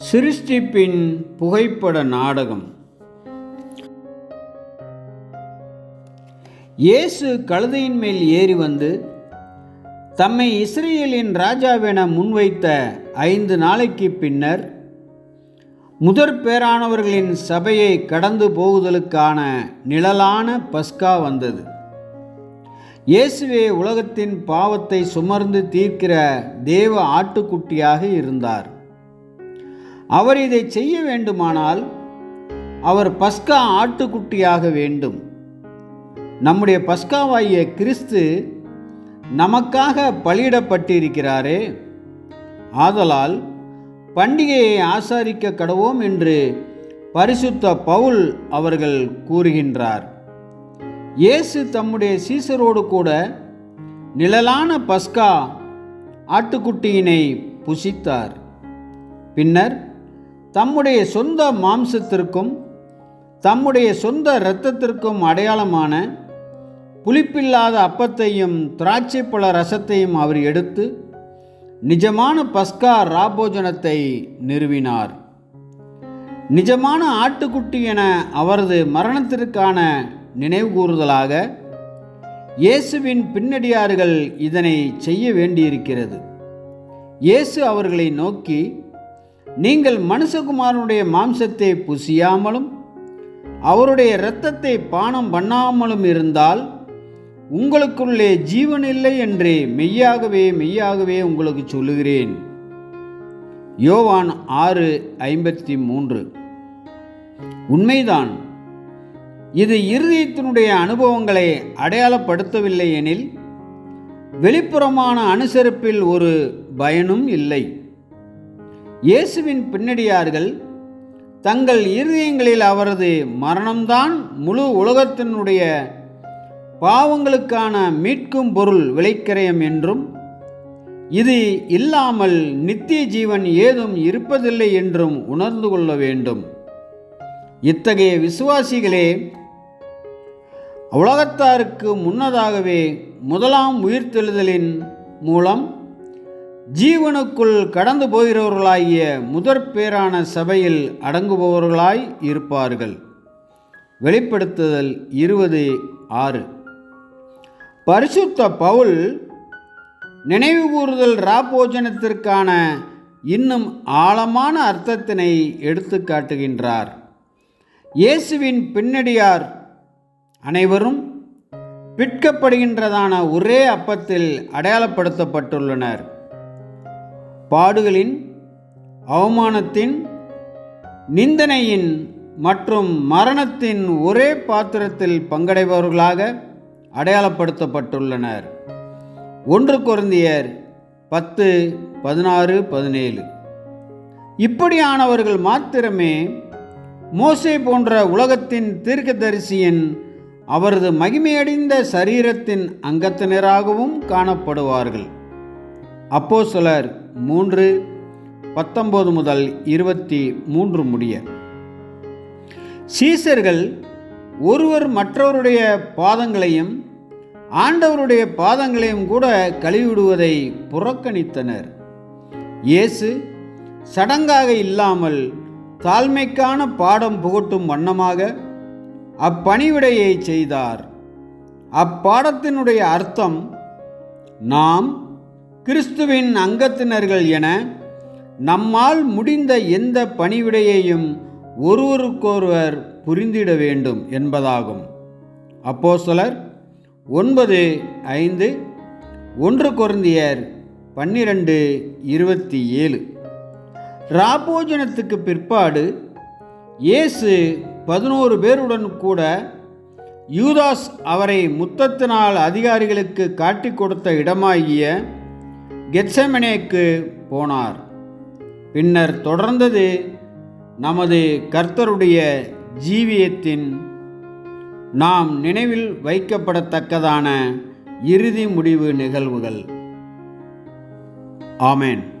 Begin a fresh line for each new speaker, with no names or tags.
சிருஷ்டிப்பின் புகைப்பட நாடகம். இயேசு கழுதையின் மேல் ஏறி வந்து தம்மை இஸ்ரேலின் ராஜாவென முன்வைத்த ஐந்து நாளைக்கு பின்னர் முதற் பேரானவர்களின் சபையை கடந்து போகுதலுக்கான நிழலான பஸ்கா வந்தது. இயேசுவே உலகத்தின் பாவத்தை சுமர்ந்து தீர்க்கிற தேவ ஆட்டுக்குட்டியாக இருந்தார். அவர் இதை செய்ய வேண்டுமானால் அவர் பஸ்கா ஆட்டுக்குட்டியாக வேண்டும். நம்முடைய பஸ்காவாகிய கிறிஸ்து நமக்காக பலியிடப்பட்டிருக்கிறாரே. ஆதலால் பண்டிகையை ஆசாரிக்க கடவோம் என்று பரிசுத்த பவுல் அவர்கள் கூறுகின்றார். இயேசு தம்முடைய சீசரோடு கூட நிழலான பஸ்கா ஆட்டுக்குட்டியினை புசித்தார். பின்னர் தம்முடைய சொந்த மாம்சத்திற்கும் தம்முடைய சொந்த இரத்தத்திற்கும் அடையாளமான புளிப்பில்லாத அப்பத்தையும் திராட்சைப்பழ ரசத்தையும் அவர் எடுத்து நிஜமான பஸ்கா ராபோஜனத்தை நிறுவினார். நிஜமான ஆட்டுக்குட்டி என அவரது மரணத்திற்கான நினைவுகூறுதலாக இயேசுவின் பின்னடியார்கள் இதனை செய்ய வேண்டியிருக்கிறது. இயேசு அவர்களை நோக்கி நீங்கள் மனுஷகுமாரனுடைய மாம்சத்தை புசியாமலும் அவருடைய இரத்தத்தை பானம் பண்ணாமலும் இருந்தால் உங்களுக்குள்ளே ஜீவன் இல்லை என்று மெய்யாகவே மெய்யாகவே உங்களுக்கு சொல்லுகிறேன். யோவான் ஆறு ஐம்பத்தி மூன்று. உண்மைதான் இது இருதயத்தினுடைய அனுபவங்களை அடையாளப்படுத்தவில்லை எனில் வெளிப்புறமான அனுசரிப்பில் ஒரு பயனும் இல்லை. இயேசுவின் பின்னடியார்கள் தங்கள் இருதயங்களில் அவரது மரணம்தான் முழு உலகத்தினுடைய பாவங்களுக்கான மீட்கும் பொருள் விளைக்கரையம் என்றும் இது இல்லாமல் நித்திய ஜீவன் ஏதும் இருப்பதில்லை என்றும் உணர்ந்து கொள்ள வேண்டும். இத்தகைய விசுவாசிகளே உலகத்தாருக்கு முன்னதாகவே முதலாம் உயிர்த்தெழுதலின் மூலம் ஜீவனுக்குள் கடந்து போகிறவர்களாகிய முதற் பேரான சபையில் அடங்குபவர்களாய் இருப்பார்கள். வெளிப்படுத்துதல் இருபது ஆறு. பரிசுத்த பவுல் நினைவுகூறுதல் ராபோஜனத்திற்கான இன்னும் ஆழமான அர்த்தத்தினை எடுத்து காட்டுகின்றார். இயேசுவின் பின்னடியார் அனைவரும் பிற்கப்படுகின்றதான ஒரே அப்பத்தில் அடையாளப்படுத்தப்பட்டுள்ளனர். பாடுகளின் அவமானத்தின் நிந்தனையின் மற்றும் மரணத்தின் ஒரே பாத்திரத்தில் பங்கடைபவர்களாக அடையாளப்படுத்தப்பட்டுள்ளனர். ஒன்று குருந்தியர் பத்து பதினாறு பதினேழு. இப்படியானவர்கள் மாத்திரமே மோசே போன்ற உலகத்தின் தீர்க்கதரிசியின் அவரது மகிமையடைந்த சரீரத்தின் அங்கத்தினராகவும் காணப்படுவார்கள். அப்போ சிலர் மூன்று பத்தொம்போது முதல் இருபத்தி மூன்று முடிய. சீசர்கள் ஒருவர் மற்றவருடைய பாதங்களையும் ஆண்டவருடைய பாதங்களையும் கூட கழுவிடுவதை புறக்கணித்தனர். இயேசு சடங்காக இல்லாமல் தாழ்மைக்கான பாடம் புகட்டும் வண்ணமாக அப்பணிவிடையை செய்தார். அப்பாடத்தினுடைய அர்த்தம் நாம் கிறிஸ்துவின் அங்கத்தினர்கள் என நம்மால் முடிந்த எந்த பணிவிடையையும் ஒருவருக்கொருவர் புரிந்திட வேண்டும் என்பதாகும். அப்போ சிலர் ஒன்பது ஐந்து ஒன்று குருந்தியர் பன்னிரண்டு இருபத்தி ஏழு. ராபோஜனத்துக்கு பிற்பாடு இயேசு பதினோரு பேருடன் கூட யூதாஸ் அவரை முத்தத்தினால் அதிகாரிகளுக்கு காட்டி கொடுத்த இடமாகிய கெட்சமனேக்கு போனார். பின்னர் தொடர்ந்தது நமது கர்த்தருடைய ஜீவியத்தின் நாம் நினைவில் வைக்கப்படத்தக்கதான இறுதி முடிவு நிகழ்வுகள். ஆமேன்.